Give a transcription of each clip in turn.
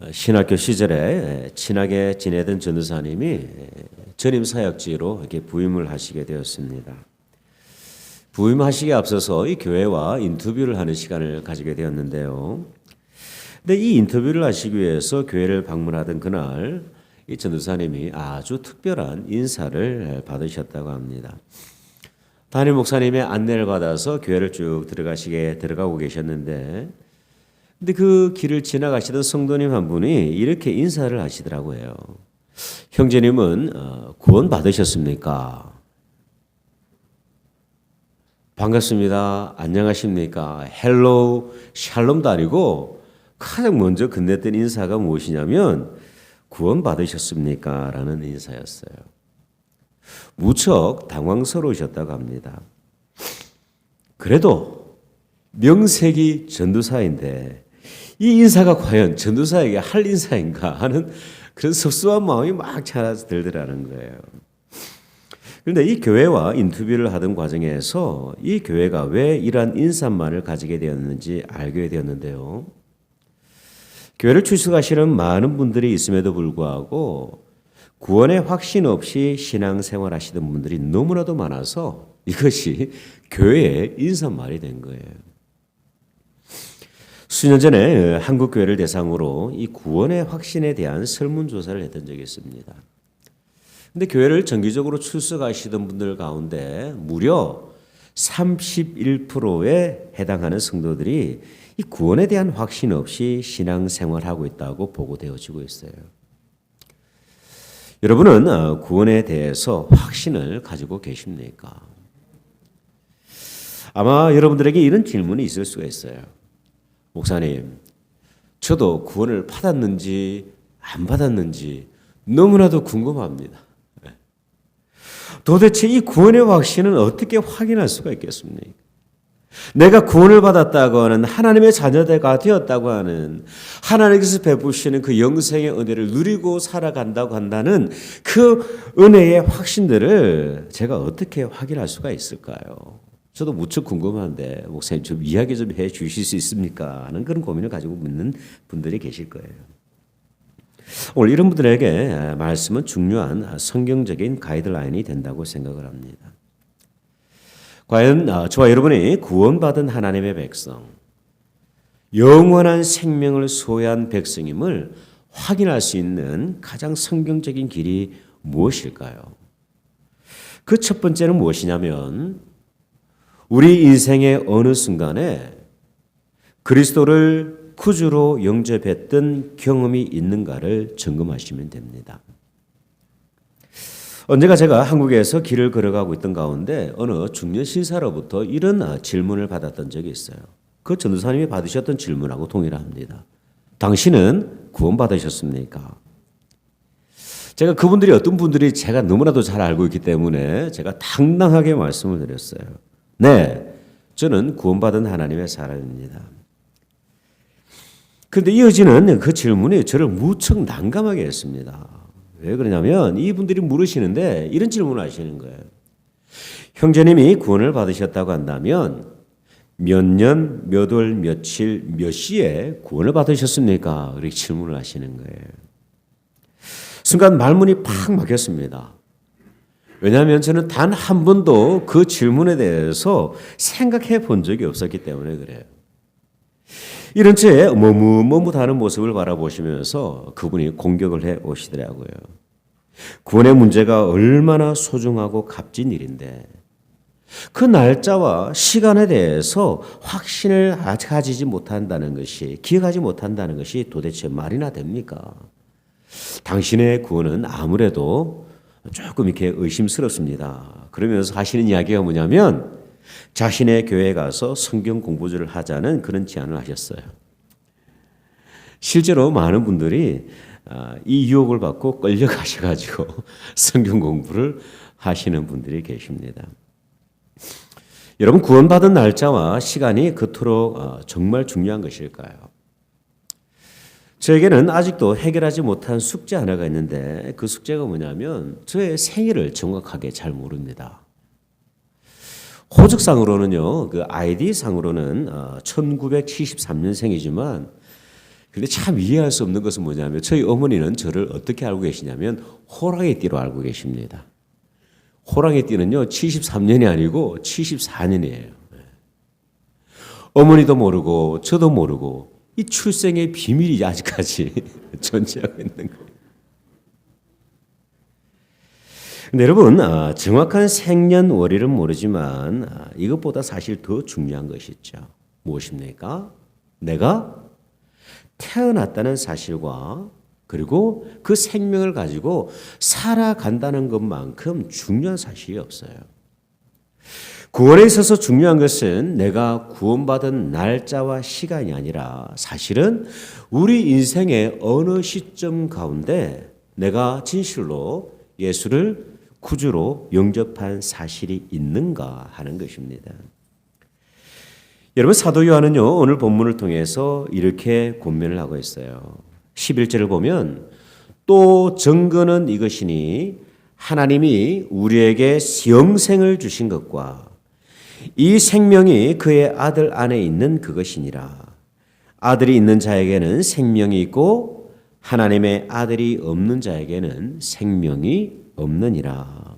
어, 신학교 시절에 친하게 지내던 전도사님이 전임 사역지로 이렇게 부임을 하시게 되었습니다. 부임하시기에 앞서서 이 교회와 인터뷰를 하는 시간을 가지게 되었는데요. 근데 이 인터뷰를 하시기 위해서 교회를 방문하던 그날 이 전도사님이 아주 특별한 인사를 받으셨다고 합니다. 담임 목사님의 안내를 받아서 교회를 쭉 들어가시게 들어가고 계셨는데 근데 그 길을 지나가시던 성도님 한 분이 이렇게 인사를 하시더라고요. 형제님은 어, 구원 받으셨습니까? 반갑습니다. 안녕하십니까? 헬로우, 샬롬도 아니고 가장 먼저 건넸던 인사가 무엇이냐면 구원 받으셨습니까? 라는 인사였어요. 무척 당황스러우셨다고 합니다. 그래도 명색이 전도사인데 이 인사가 과연 전도사에게 할 인사인가 하는 그런 섭섭한 마음이 막 차서 들더라는 거예요. 그런데 이 교회와 인터뷰를 하던 과정에서 이 교회가 왜 이러한 인사말을 가지게 되었는지 알게 되었는데요. 교회를 출석하시는 많은 분들이 있음에도 불구하고 구원의 확신 없이 신앙생활 하시던 분들이 너무나도 많아서 이것이 교회의 인사말이 된 거예요. 수년 전에 한국 교회를 대상으로 이 구원의 확신에 대한 설문 조사를 했던 적이 있습니다. 근데 교회를 정기적으로 출석하시던 분들 가운데 무려 31%에 해당하는 성도들이 이 구원에 대한 확신 없이 신앙생활하고 있다고 보고되어지고 있어요. 여러분은 어, 구원에 대해서 확신을 가지고 계십니까? 아마 여러분들에게 이런 질문이 있을 수가 있어요. 목사님, 저도 구원을 받았는지 안 받았는지 너무나도 궁금합니다. 네. 도대체 이 구원의 확신은 어떻게 확인할 수가 있겠습니까? 내가 구원을 받았다고 하는 하나님의 자녀가 되었다고 하는 하나님께서 베푸시는 그 영생의 은혜를 누리고 살아간다고 한다는 그 은혜의 확신들을 제가 어떻게 확인할 수가 있을까요? 저도 무척 궁금한데 목사님 좀 이야기 좀 해 주실 수 있습니까? 하는 그런 고민을 가지고 묻는 분들이 계실 거예요. 오늘 이런 분들에게 말씀은 중요한 성경적인 가이드라인이 된다고 생각을 합니다. 과연 아, 저와 여러분이 구원받은 하나님의 백성, 영원한 생명을 소유한 백성임을 확인할 수 있는 가장 성경적인 길이 무엇일까요? 그 첫 번째는 무엇이냐면 우리 인생의 어느 순간에 그리스도를 구주로 영접했던 경험이 있는가를 점검하시면 됩니다. 언제가 제가 한국에서 길을 걸어가고 있던 가운데 어느 중년 신사로부터 이런 질문을 받았던 적이 있어요. 그 전도사님이 받으셨던 질문하고 동일합니다. 당신은 구원받으셨습니까? 제가 그분들이 어떤 분들이 제가 너무나도 잘 알고 있기 때문에 제가 당당하게 말씀을 드렸어요. 네, 저는 구원받은 하나님의 사람입니다. 그런데 이어지는 그 질문이 저를 무척 난감하게 했습니다. 왜 그러냐면 이분들이 물으시는데 이런 질문을 하시는 거예요. 형제님이 구원을 받으셨다고 한다면 몇 년, 몇 월, 며칠, 몇 시에 구원을 받으셨습니까? 이렇게 질문을 하시는 거예요. 순간 말문이 팍 막혔습니다. 왜냐하면 저는 단 한 번도 그 질문에 대해서 생각해 본 적이 없었기 때문에 그래요. 이런 채 머뭇머뭇하는 모습을 바라보시면서 그분이 공격을 해 오시더라고요. 구원의 문제가 얼마나 소중하고 값진 일인데 그 날짜와 시간에 대해서 확신을 가지지 못한다는 것이 기억하지 못한다는 것이 도대체 말이나 됩니까? 당신의 구원은 아무래도 조금 이렇게 의심스럽습니다. 그러면서 하시는 이야기가 뭐냐면 자신의 교회에 가서 성경 공부를 하자는 그런 제안을 하셨어요. 실제로 많은 분들이 아, 이 유혹을 받고 끌려가셔가지고 성경 공부를 하시는 분들이 계십니다. 여러분 구원받은 날짜와 시간이 그토록 어, 정말 중요한 것일까요? 저에게는 아직도 해결하지 못한 숙제 하나가 있는데 그 숙제가 뭐냐면 저의 생일을 정확하게 잘 모릅니다. 호적상으로는요, 그 아이디 상으로는 1973년생이지만 근데 참 이해할 수 없는 것은 뭐냐면 저희 어머니는 저를 어떻게 알고 계시냐면 호랑이 띠로 알고 계십니다. 호랑이 띠는요 73년이 아니고 74년이에요. 어머니도 모르고 저도 모르고 이 출생의 비밀이 아직까지 존재하고 있는 거예요. 근데 여러분 아, 정확한 생년월일은 모르지만 아, 이것보다 사실 더 중요한 것이 있죠. 무엇입니까? 내가 태어났다는 사실과 그리고 그 생명을 가지고 살아간다는 것만큼 중요한 사실이 없어요. 구원에 있어서 중요한 것은 내가 구원받은 날짜와 시간이 아니라 사실은 우리 인생의 어느 시점 가운데 내가 진실로 예수를 구주로 영접한 사실이 있는가 하는 것입니다. 여러분 사도 요한은요 오늘 본문을 통해서 이렇게 권면을 하고 있어요. 11절을 보면 또 증거는 이것이니 하나님이 우리에게 영생을 주신 것과 이 생명이 그의 아들 안에 있는 그것이니라. 아들이 있는 자에게는 생명이 있고 하나님의 아들이 없는 자에게는 생명이 없느니라.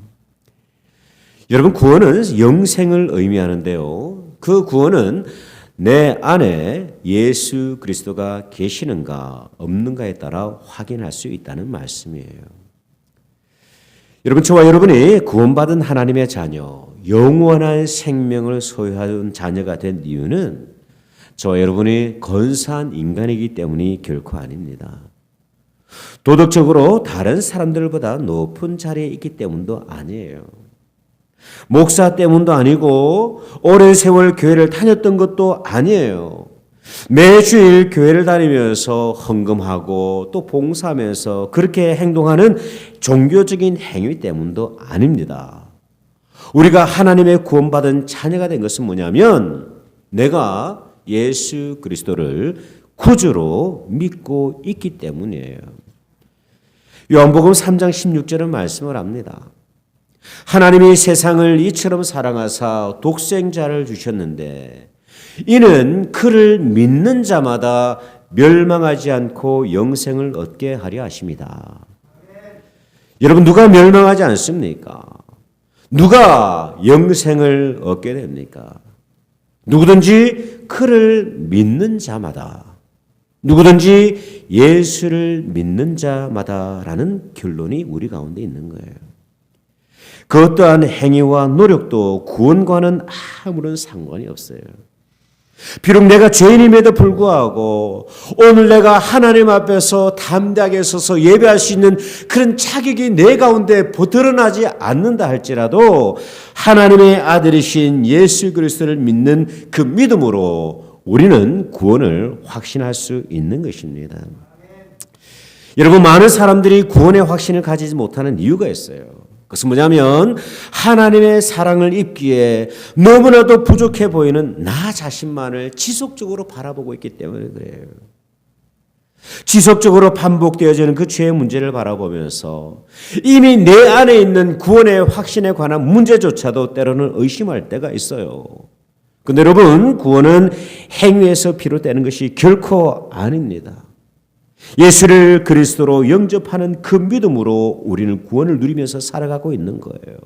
여러분 구원은 영생을 의미하는데요. 그 구원은 내 안에 예수 그리스도가 계시는가 없는가에 따라 확인할 수 있다는 말씀이에요. 여러분 저와 여러분이 구원받은 하나님의 자녀, 영원한 생명을 소유한 자녀가 된 이유는 저와 여러분이 건사한 인간이기 때문이 결코 아닙니다. 도덕적으로 다른 사람들보다 높은 자리에 있기 때문도 아니에요. 목사 때문도 아니고 오랜 세월 교회를 다녔던 것도 아니에요. 매주일 교회를 다니면서 헌금하고 또 봉사하면서 그렇게 행동하는 종교적인 행위 때문도 아닙니다. 우리가 하나님의 구원받은 자녀가 된 것은 뭐냐면 내가 예수 그리스도를 구주로 믿고 있기 때문이에요. 요한복음 3장 16절은 말씀을 합니다. 하나님이 세상을 이처럼 사랑하사 독생자를 주셨는데 이는 그를 믿는 자마다 멸망하지 않고 영생을 얻게 하려 하십니다. 여러분 누가 멸망하지 않습니까? 누가 영생을 얻게 됩니까? 누구든지 그를 믿는 자마다 누구든지 예수를 믿는 자마다라는 결론이 우리 가운데 있는 거예요. 그 어떠한 행위와 노력도 구원과는 아무런 상관이 없어요. 비록 내가 죄인임에도 불구하고 오늘 내가 하나님 앞에서 담대하게 서서 예배할 수 있는 그런 자격이 내 가운데 드러나지 않는다 할지라도 하나님의 아들이신 예수 그리스도를 믿는 그 믿음으로 우리는 구원을 확신할 수 있는 것입니다. 여러분 많은 사람들이 구원의 확신을 가지지 못하는 이유가 있어요. 그것은 뭐냐면 하나님의 사랑을 입기에 너무나도 부족해 보이는 나 자신만을 지속적으로 바라보고 있기 때문에 그래요. 지속적으로 반복되어지는 그 죄의 문제를 바라보면서 이미 내 안에 있는 구원의 확신에 관한 문제조차도 때로는 의심할 때가 있어요. 근데 여러분, 구원은 행위에서 비롯되는 것이 결코 아닙니다. 예수를 그리스도로 영접하는 그 믿음으로 우리는 구원을 누리면서 살아가고 있는 거예요.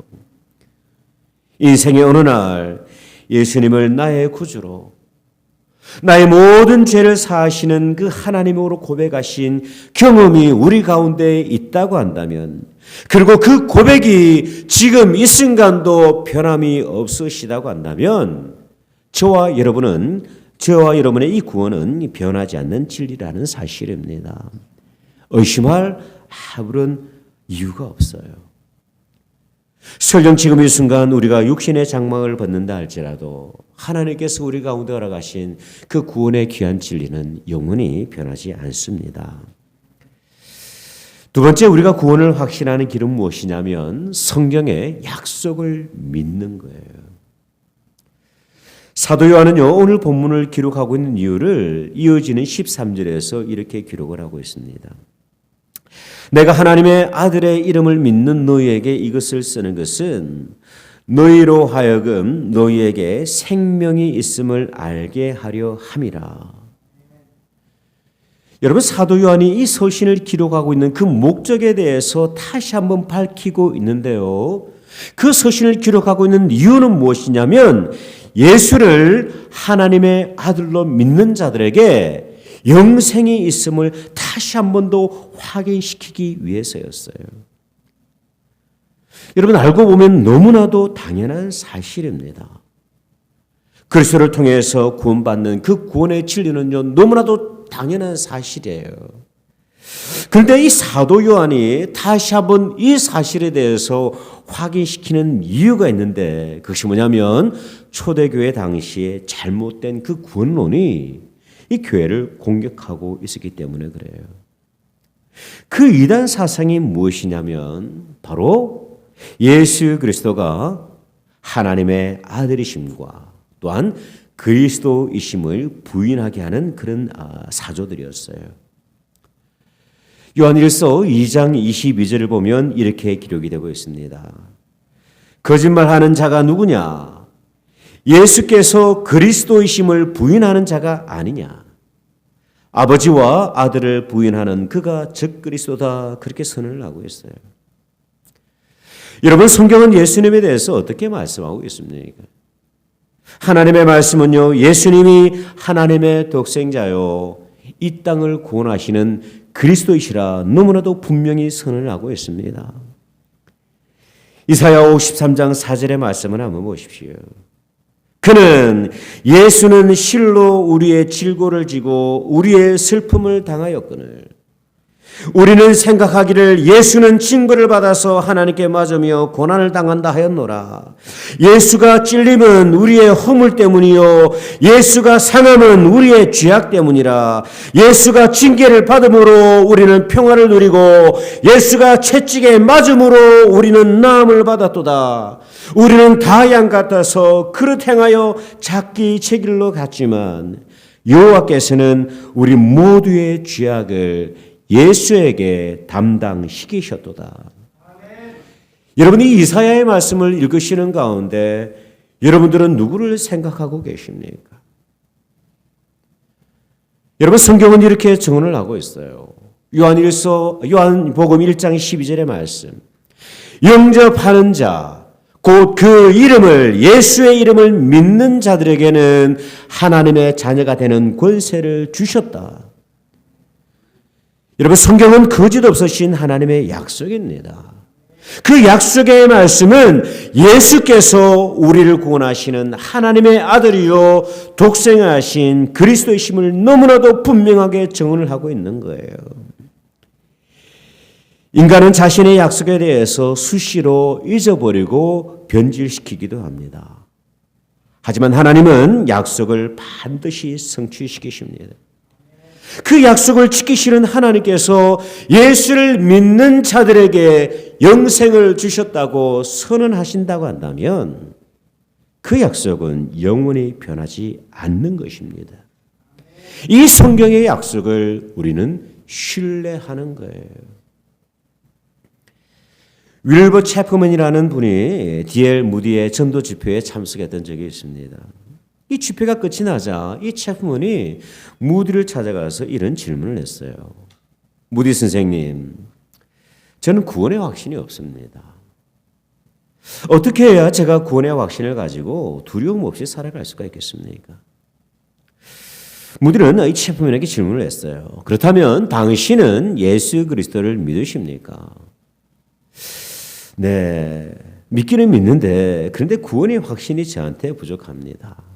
인생의 어느 날 예수님을 나의 구주로 나의 모든 죄를 사하시는 그 하나님으로 고백하신 경험이 우리 가운데 있다고 한다면 그리고 그 고백이 지금 이 순간도 변함이 없으시다고 한다면 저와 여러분은 저와 여러분의 이 구원은 변하지 않는 진리라는 사실입니다. 의심할 아무런 이유가 없어요. 설령 지금 이 순간 우리가 육신의 장막을 벗는다 할지라도 하나님께서 우리 가운데 허락하신 그 구원의 귀한 진리는 영원히 변하지 않습니다. 두 번째 우리가 구원을 확신하는 길은 무엇이냐면 성경의 약속을 믿는 거예요. 사도 요한은요, 오늘 본문을 기록하고 있는 이유를 이어지는 13절에서 이렇게 기록을 하고 있습니다. 내가 하나님의 아들의 이름을 믿는 너희에게 이것을 쓰는 것은 너희로 하여금 너희에게 생명이 있음을 알게 하려 함이라. 여러분 사도 요한이 이 서신을 기록하고 있는 그 목적에 대해서 다시 한번 밝히고 있는데요. 그 서신을 기록하고 있는 이유는 무엇이냐면 예수를 하나님의 아들로 믿는 자들에게 영생이 있음을 다시 한 번 더 확인시키기 위해서였어요. 여러분 알고 보면 너무나도 당연한 사실입니다. 그리스도를 통해서 구원받는 그 구원의 진리는요 너무나도 당연한 사실이에요. 그런데 이 사도 요한이 다시 한번 이 사실에 대해서 확인시키는 이유가 있는데 그것이 뭐냐면 초대교회 당시에 잘못된 그 구원론이 이 교회를 공격하고 있었기 때문에 그래요. 그 이단 사상이 무엇이냐면 바로 예수 그리스도가 하나님의 아들이심과 또한 그리스도이심을 부인하게 하는 그런 아, 사조들이었어요. 요한일서 2장 22절을 보면 이렇게 기록이 되고 있습니다. 거짓말하는 자가 누구냐? 예수께서 그리스도이심을 부인하는 자가 아니냐? 아버지와 아들을 부인하는 그가 즉 그리스도다 그렇게 선언을 하고 있어요. 여러분 성경은 예수님에 대해서 어떻게 말씀하고 있습니까? 하나님의 말씀은요 예수님이 하나님의 독생자요 이 땅을 구원하시는 그리스도이시라 너무나도 분명히 선언을 하고 있습니다. 이사야 53장 4절의 말씀을 한번 보십시오. 그는 예수는 실로 우리의 질고를 지고 우리의 슬픔을 당하였거늘 우리는 생각하기를 예수는 징벌을 받아서 하나님께 맞으며 고난을 당한다 하였노라. 예수가 찔림은 우리의 허물 때문이요. 예수가 상함은 우리의 죄악 때문이라. 예수가 징계를 받음으로 우리는 평화를 누리고 예수가 채찍에 맞음으로 우리는 나음을 받았도다. 우리는 다 양 같아서 그릇 행하여 작기 제길로 갔지만 여호와께서는 우리 모두의 죄악을 예수에게 담당시키셨도다. 여러분이 이사야의 말씀을 읽으시는 가운데 여러분들은 누구를 생각하고 계십니까? 여러분 성경은 이렇게 증언을 하고 있어요. 요한일서 요한복음 1장 12절의 말씀. 영접하는 자, 곧 그 이름을 예수의 이름을 믿는 자들에게는 하나님의 자녀가 되는 권세를 주셨다. 여러분 성경은 거짓 없으신 하나님의 약속입니다. 그 약속의 말씀은 예수께서 우리를 구원하시는 하나님의 아들이요 독생하신 그리스도이심을 너무나도 분명하게 증언을 하고 있는 거예요. 인간은 자신의 약속에 대해서 수시로 잊어버리고 변질시키기도 합니다. 하지만 하나님은 약속을 반드시 성취시키십니다. 그 약속을 지키시는 하나님께서 예수를 믿는 자들에게 영생을 주셨다고 선언하신다고 한다면 그 약속은 영원히 변하지 않는 것입니다. 이 성경의 약속을 우리는 신뢰하는 거예요. 윌버 채프먼이라는 분이 디엘 무디의 전도 집회에 참석했던 적이 있습니다. 이 집회가 끝이 나자 이 채프먼이 무디를 찾아가서 이런 질문을 했어요. 무디 선생님, 저는 구원의 확신이 없습니다. 어떻게 해야 제가 구원의 확신을 가지고 두려움 없이 살아갈 수가 있겠습니까? 무디는 이 채프먼에게 질문을 했어요. 그렇다면 당신은 예수 그리스도를 믿으십니까? 네, 믿기는 믿는데 그런데 구원의 확신이 저한테 부족합니다.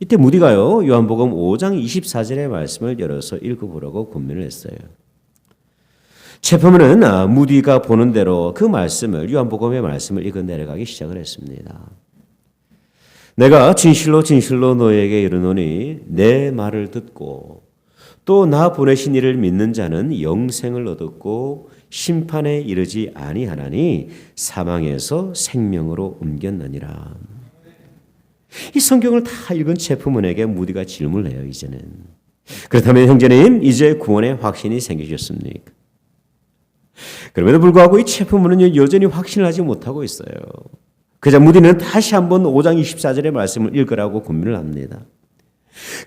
이때 무디가요 요한복음 5장 24절의 말씀을 열어서 읽어보라고 권면을 했어요. 체포문은 아, 무디가 보는 대로 그 말씀을 요한복음의 말씀을 읽어 내려가기 시작을 했습니다. 내가 진실로 진실로 너에게 이르노니 내 말을 듣고 또 나 보내신 이를 믿는 자는 영생을 얻었고 심판에 이르지 아니하나니 사망에서 생명으로 옮겼느니라. 이 성경을 다 읽은 체프문에게 무디가 질문을 해요, 이제는. 그렇다면 형제님, 이제 구원의 확신이 생기셨습니까? 그럼에도 불구하고 이 체프문은 여전히 확신을 하지 못하고 있어요. 그자 무디는 다시 한번 5장 24절의 말씀을 읽으라고 권면을 합니다.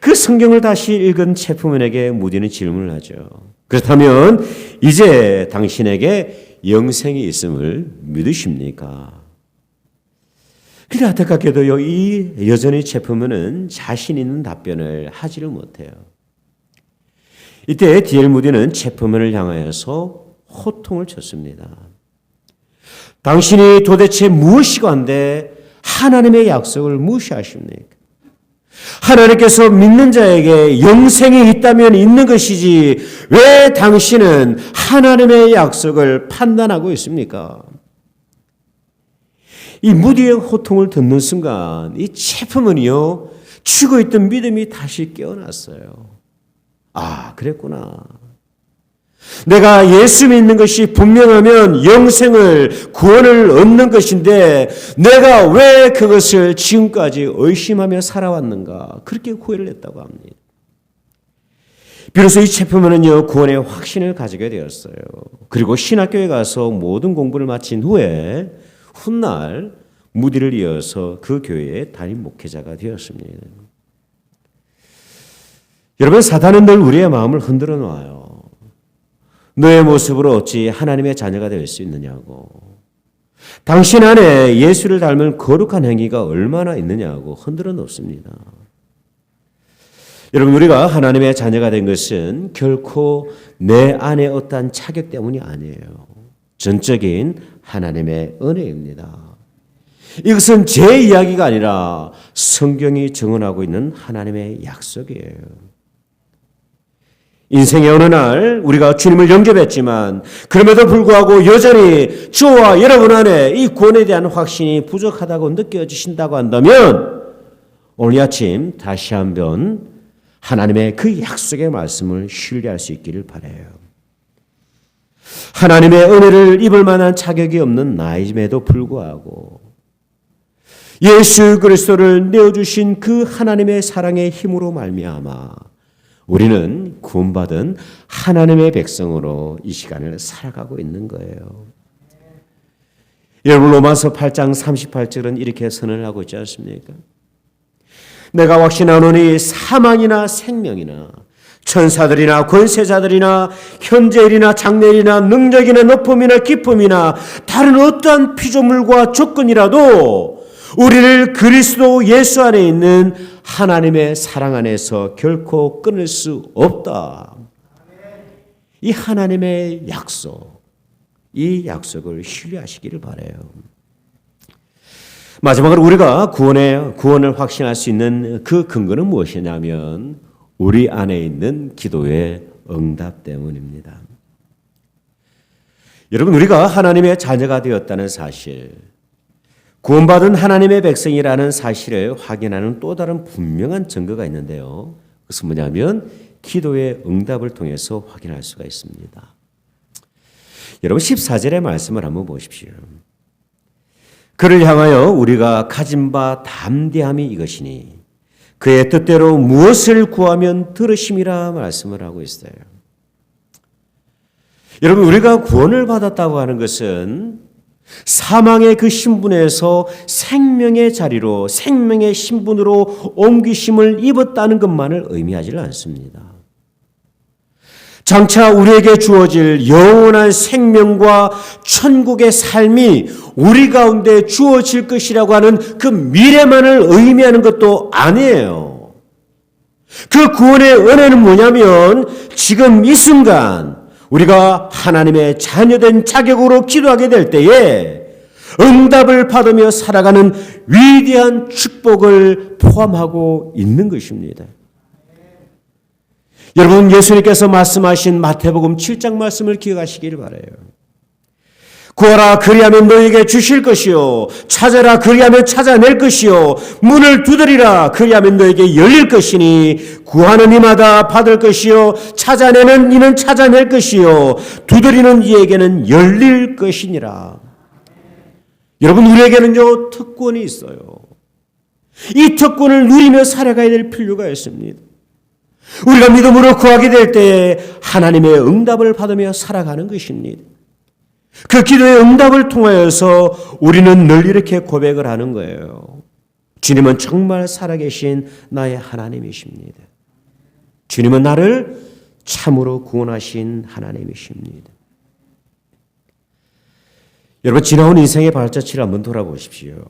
그 성경을 다시 읽은 체프먼에게 무디는 질문을 하죠. 그렇다면 이제 당신에게 영생이 있음을 믿으십니까? 근데 안타깝게도요, 이 여전히 체프먼은 자신 있는 답변을 하지를 못해요. 이때 디엘 무디는 체프먼을 향하여서 호통을 쳤습니다. 당신이 도대체 무엇이건데 하나님의 약속을 무시하십니까? 하나님께서 믿는 자에게 영생이 있다면 있는 것이지 왜 당신은 하나님의 약속을 판단하고 있습니까? 이 무디의 호통을 듣는 순간 이 체프문이요 죽어 있던 믿음이 다시 깨어났어요. 아 그랬구나. 내가 예수 믿는 것이 분명하면 영생을 구원을 얻는 것인데 내가 왜 그것을 지금까지 의심하며 살아왔는가 그렇게 후회를 했다고 합니다. 비로소 이 체프먼은요 구원의 확신을 가지게 되었어요. 그리고 신학교에 가서 모든 공부를 마친 후에 훗날 무디를 이어서 그 교회의 담임 목회자가 되었습니다. 여러분 사단은 늘 우리의 마음을 흔들어 놔요. 너의 모습으로 어찌 하나님의 자녀가 될 수 있느냐고. 당신 안에 예수를 닮은 거룩한 행위가 얼마나 있느냐고 흔들어 놓습니다. 여러분 우리가 하나님의 자녀가 된 것은 결코 내 안에 어떠한 자격 때문이 아니에요. 전적인 하나님의 은혜입니다. 이것은 제 이야기가 아니라 성경이 증언하고 있는 하나님의 약속이에요. 인생의 어느 날 우리가 주님을 영접했지만 그럼에도 불구하고 여전히 저와 여러분 안에 이 구원에 대한 확신이 부족하다고 느껴지신다고 한다면 오늘 아침 다시 한번 하나님의 그 약속의 말씀을 신뢰할 수 있기를 바래요. 하나님의 은혜를 입을 만한 자격이 없는 나임에도 불구하고 예수 그리스도를 내어주신 그 하나님의 사랑의 힘으로 말미암아 우리는 구원받은 하나님의 백성으로 이 시간을 살아가고 있는 거예요. 여러분 로마서 8장 38절은 이렇게 선언을 하고 있지 않습니까? 내가 확신하노니 사망이나 생명이나 천사들이나 권세자들이나 현재일이나 장래일이나 능력이나 높음이나 기쁨이나 다른 어떠한 피조물과 조건이라도 우리를 그리스도 예수 안에 있는 하나님의 사랑 안에서 결코 끊을 수 없다. 이 하나님의 약속, 이 약속을 신뢰하시기를 바래요. 마지막으로 우리가 구원의 구원을 확신할 수 있는 그 근거는 무엇이냐면 우리 안에 있는 기도의 응답 때문입니다. 여러분 우리가 하나님의 자녀가 되었다는 사실, 구원받은 하나님의 백성이라는 사실을 확인하는 또 다른 분명한 증거가 있는데요. 그것은 뭐냐면 기도의 응답을 통해서 확인할 수가 있습니다. 여러분 14절의 말씀을 한번 보십시오. 그를 향하여 우리가 가진 바 담대함이 이것이니 그의 뜻대로 무엇을 구하면 들으심이라 말씀을 하고 있어요. 여러분 우리가 구원을 받았다고 하는 것은 사망의 그 신분에서 생명의 자리로 생명의 신분으로 옮기심을 입었다는 것만을 의미하지 않습니다. 장차 우리에게 주어질 영원한 생명과 천국의 삶이 우리 가운데 주어질 것이라고 하는 그 미래만을 의미하는 것도 아니에요. 그 구원의 은혜는 뭐냐면 지금 이 순간 우리가 하나님의 자녀된 자격으로 기도하게 될 때에 응답을 받으며 살아가는 위대한 축복을 포함하고 있는 것입니다. 여러분 예수님께서 말씀하신 마태복음 7장 말씀을 기억하시기를 바래요. 구하라 그리하면 너에게 주실 것이요 찾아라 그리하면 찾아낼 것이요 문을 두드리라 그리하면 너에게 열릴 것이니 구하는 이마다 받을 것이요 찾아내는 이는 찾아낼 것이요 두드리는 이에게는 열릴 것이니라. 여러분 우리에게는요 특권이 있어요. 이 특권을 누리며 살아가야 될 필요가 있습니다. 우리가 믿음으로 구하게 될 때에 하나님의 응답을 받으며 살아가는 것입니다. 그 기도의 응답을 통하여서 우리는 늘 이렇게 고백을 하는 거예요. 주님은 정말 살아계신 나의 하나님이십니다. 주님은 나를 참으로 구원하신 하나님이십니다. 여러분 지나온 인생의 발자취를 한번 돌아보십시오.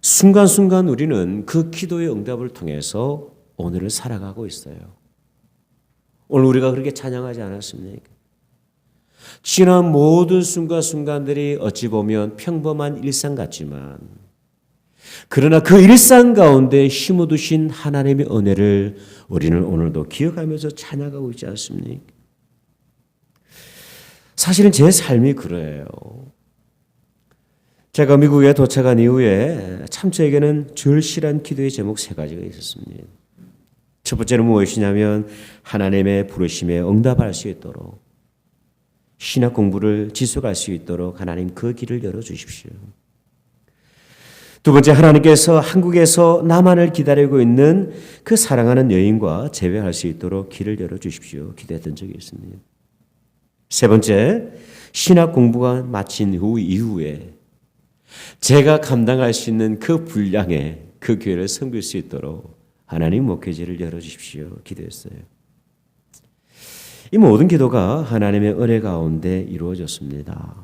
순간순간 우리는 그 기도의 응답을 통해서 오늘을 살아가고 있어요. 오늘 우리가 그렇게 찬양하지 않았습니까? 지난 모든 순간순간들이 어찌 보면 평범한 일상 같지만 그러나 그 일상 가운데 힘을 두신 하나님의 은혜를 우리는 오늘도 기억하면서 찬양하고 있지 않습니까? 사실은 제 삶이 그래요. 제가 미국에 도착한 이후에 참 저에게는 절실한 기도의 제목 세 가지가 있었습니다. 첫 번째는 무엇이냐면 하나님의 부르심에 응답할 수 있도록 신학 공부를 지속할 수 있도록 하나님 그 길을 열어 주십시오. 두 번째 하나님께서 한국에서 나만을 기다리고 있는 그 사랑하는 여인과 재회할 수 있도록 길을 열어 주십시오. 기도했던 적이 있습니다. 세 번째 신학 공부가 마친 후 이후에 제가 감당할 수 있는 그 분량의 그 교회를 섬길 수 있도록 하나님 목회지를 열어 주십시오. 기도했어요. 이 모든 기도가 하나님의 은혜 가운데 이루어졌습니다.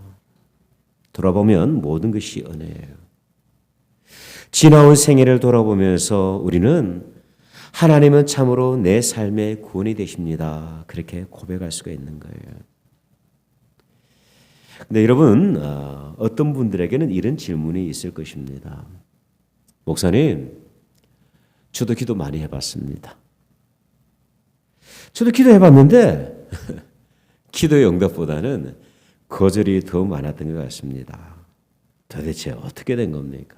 돌아보면 모든 것이 은혜예요. 지나온 생애를 돌아보면서 우리는 하나님은 참으로 내 삶의 구원이 되십니다. 그렇게 고백할 수가 있는 거예요. 근데 여러분, 어, 어떤 분들에게는 이런 질문이 있을 것입니다. 목사님, 저도 기도 많이 해봤습니다. 저도 기도해봤는데 기도의 응답보다는 거절이 더 많았던 것 같습니다. 도대체 어떻게 된 겁니까?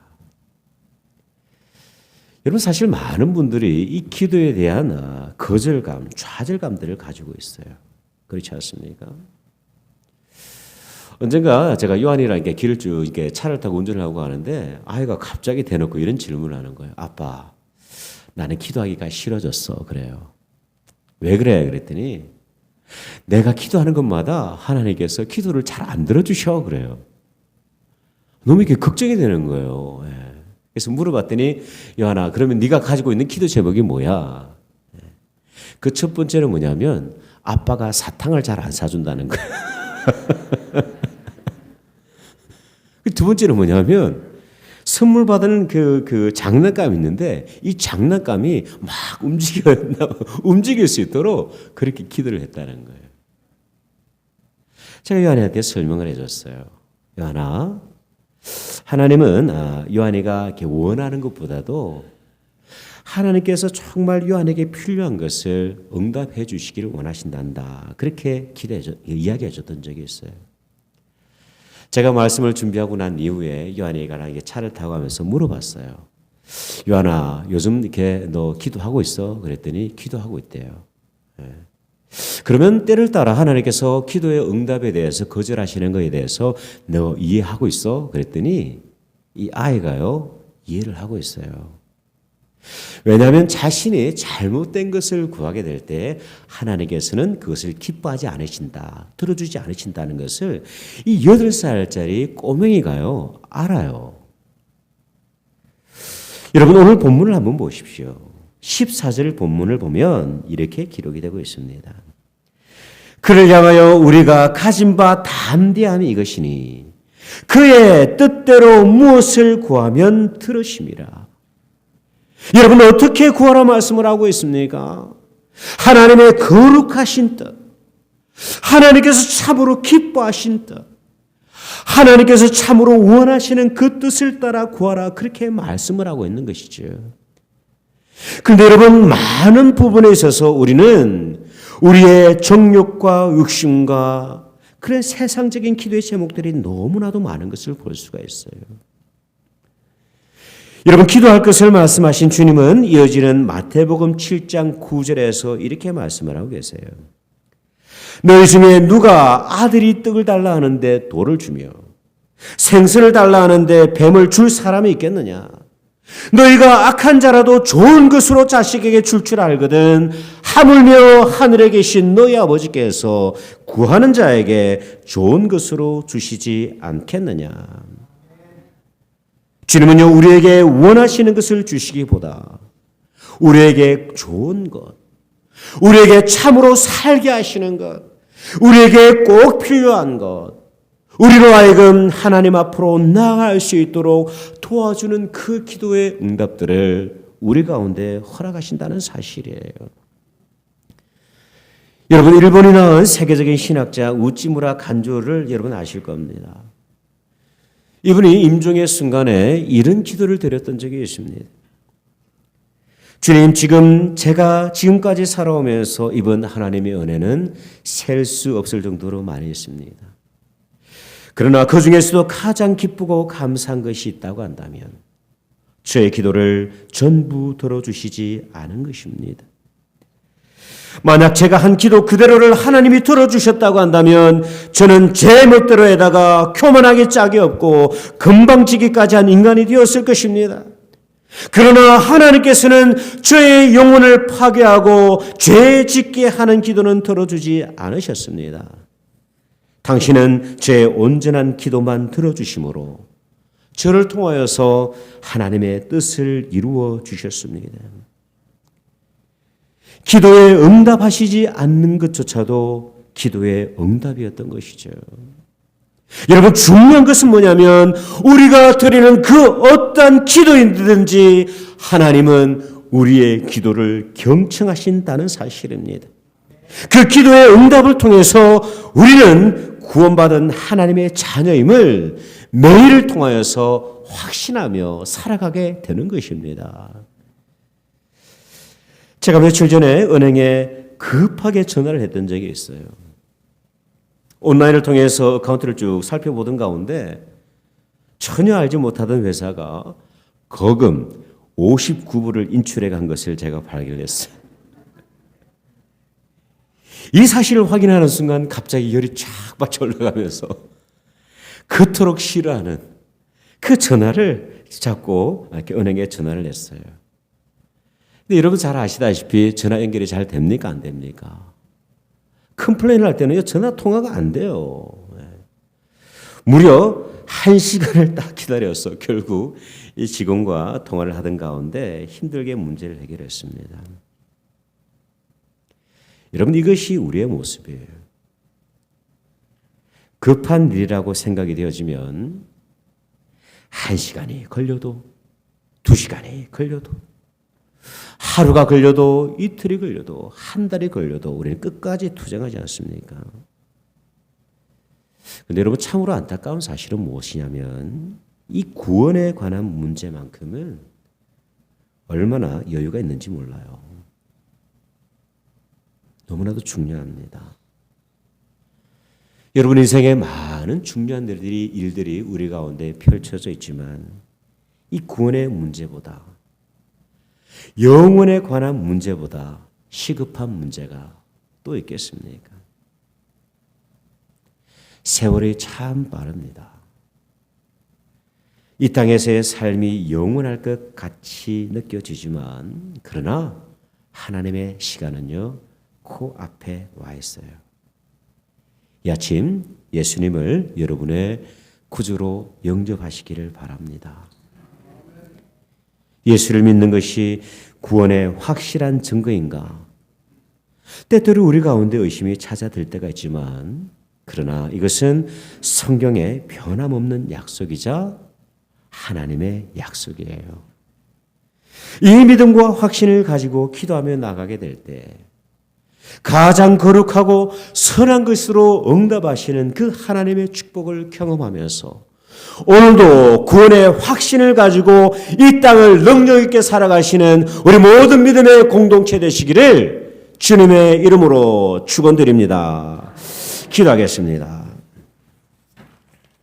여러분 사실 많은 분들이 이 기도에 대한 어, 거절감, 좌절감들을 가지고 있어요. 그렇지 않습니까? 언젠가 제가 요한이랑 이렇게 길을 쭉 이렇게 차를 타고 운전을 하고 가는데 아이가 갑자기 대놓고 이런 질문을 하는 거예요. 아빠, 나는 기도하기가 싫어졌어. 그래요. 왜 그래? 그랬더니 내가 기도하는 것마다 하나님께서 기도를 잘 안 들어주셔. 그래요. 너무 이렇게 걱정이 되는 거예요. 예. 그래서 물어봤더니 요한아, 그러면 네가 가지고 있는 기도 제목이 뭐야? 그첫 번째는 뭐냐면 아빠가 사탕을 잘 안 사준다는 거예요. 그두 번째는 뭐냐면 선물 받은 그, 그 장난감이 있는데 이 장난감이 막 움직여, 움직일 수 있도록 그렇게 기도를 했다는 거예요. 제가 요한이한테 설명을 해줬어요. 요한아, 하나님은 아, 요한이가 이렇게 원하는 것보다도 하나님께서 정말 요한에게 필요한 것을 응답해 주시기를 원하신단다. 그렇게 기대해 이야기해 줬던 적이 있어요. 제가 말씀을 준비하고 난 이후에 요한이가 나에게 차를 타고 가면서 물어봤어요. 요한아, 요즘 이렇게 너 기도하고 있어? 그랬더니 기도하고 있대요. 예. 그러면 때를 따라 하나님께서 기도의 응답에 대해서 거절하시는 것에 대해서 너 이해하고 있어? 그랬더니 이 아이가요, 이해를 하고 있어요. 왜냐하면 자신이 잘못된 것을 구하게 될 때 하나님께서는 그것을 기뻐하지 않으신다, 들어주지 않으신다는 것을 이 여덟 살짜리 꼬맹이가요 알아요. 여러분 오늘 본문을 한번 보십시오. 14절 본문을 보면 이렇게 기록이 되고 있습니다. 그를 향하여 우리가 가진 바 담대함이 이것이니 그의 뜻대로 무엇을 구하면 들으심이라. 여러분 어떻게 구하라 말씀을 하고 있습니까? 하나님의 거룩하신 뜻, 하나님께서 참으로 기뻐하신 뜻, 하나님께서 참으로 원하시는 그 뜻을 따라 구하라 그렇게 말씀을 하고 있는 것이죠. 그런데 여러분 많은 부분에 있어서 우리는 우리의 정욕과 욕심과 그런 세상적인 기도의 제목들이 너무나도 많은 것을 볼 수가 있어요. 여러분 기도할 것을 말씀하신 주님은 이어지는 마태복음 7장 9절에서 이렇게 말씀을 하고 계세요. 너희 중에 누가 아들이 떡을 달라 하는데 돌을 주며 생선을 달라 하는데 뱀을 줄 사람이 있겠느냐? 너희가 악한 자라도 좋은 것으로 자식에게 줄 줄 알거든 하물며 하늘에 계신 너희 아버지께서 구하는 자에게 좋은 것으로 주시지 않겠느냐? 주님은요, 우리에게 원하시는 것을 주시기보다 우리에게 좋은 것, 우리에게 참으로 살게 하시는 것, 우리에게 꼭 필요한 것, 우리로 하여금 하나님 앞으로 나아갈 수 있도록 도와주는 그 기도의 응답들을 우리 가운데 허락하신다는 사실이에요. 여러분 일본이 낳은 세계적인 신학자 우찌무라 간조를 여러분 아실 겁니다. 이분이 임종의 순간에 이런 기도를 드렸던 적이 있습니다. 주님, 지금 제가 지금까지 살아오면서 입은 하나님의 은혜는 셀 수 없을 정도로 많이 있습니다. 그러나 그 중에서도 가장 기쁘고 감사한 것이 있다고 한다면 저의 기도를 전부 들어주시지 않은 것입니다. 만약 제가 한 기도 그대로를 하나님이 들어주셨다고 한다면 저는 제 멋대로에다가 교만하게 짝이 없고 금방 지기까지 한 인간이 되었을 것입니다. 그러나 하나님께서는 저의 영혼을 파괴하고 죄 짓게 하는 기도는 들어주지 않으셨습니다. 당신은 제 온전한 기도만 들어주심으로 저를 통하여서 하나님의 뜻을 이루어 주셨습니다. 기도에 응답하시지 않는 것조차도 기도의 응답이었던 것이죠. 여러분 중요한 것은 뭐냐면 우리가 드리는 그 어떤 기도인든지 하나님은 우리의 기도를 경청하신다는 사실입니다. 그 기도의 응답을 통해서 우리는 구원받은 하나님의 자녀임을 매일을 통하여서 확신하며 살아가게 되는 것입니다. 제가 며칠 전에 은행에 급하게 전화를 했던 적이 있어요. 온라인을 통해서 어카운트를 쭉 살펴보던 가운데 전혀 알지 못하던 회사가 거금 59불을 인출해 간 것을 제가 발견했어요. 이 사실을 확인하는 순간 갑자기 열이 쫙 받쳐 올라가면서 그토록 싫어하는 그 전화를 잡고 이렇게 은행에 전화를 했어요. 근데 여러분 잘 아시다시피 전화 연결이 잘 됩니까? 안 됩니까? 컴플레인을 할 때는 전화 통화가 안 돼요. 네. 무려 한 시간을 딱 기다려서 결국 이 직원과 통화를 하던 가운데 힘들게 문제를 해결했습니다. 여러분 이것이 우리의 모습이에요. 급한 일이라고 생각이 되어지면 한 시간이 걸려도 두 시간이 걸려도 하루가 걸려도 이틀이 걸려도 한 달이 걸려도 우리는 끝까지 투쟁하지 않습니까? 근데 여러분 참으로 안타까운 사실은 무엇이냐면 이 구원에 관한 문제만큼은 얼마나 여유가 있는지 몰라요. 너무나도 중요합니다. 여러분 인생에 많은 중요한 일들이 일들이 우리 가운데 펼쳐져 있지만 이 구원의 문제보다 영혼에 관한 문제보다 시급한 문제가 또 있겠습니까? 세월이 참 빠릅니다. 이 땅에서의 삶이 영원할 것 같이 느껴지지만 그러나 하나님의 시간은요 코앞에 와 있어요. 이 아침 예수님을 여러분의 구주로 영접하시기를 바랍니다. 예수를 믿는 것이 구원의 확실한 증거인가? 때때로 우리 가운데 의심이 찾아들 때가 있지만, 그러나 이것은 성경의 변함없는 약속이자 하나님의 약속이에요. 이 믿음과 확신을 가지고 기도하며 나가게 될 때, 가장 거룩하고 선한 것으로 응답하시는 그 하나님의 축복을 경험하면서 오늘도 구원의 확신을 가지고 이 땅을 능력 있게 살아가시는 우리 모든 믿음의 공동체 되시기를 주님의 이름으로 축원드립니다. 기도하겠습니다.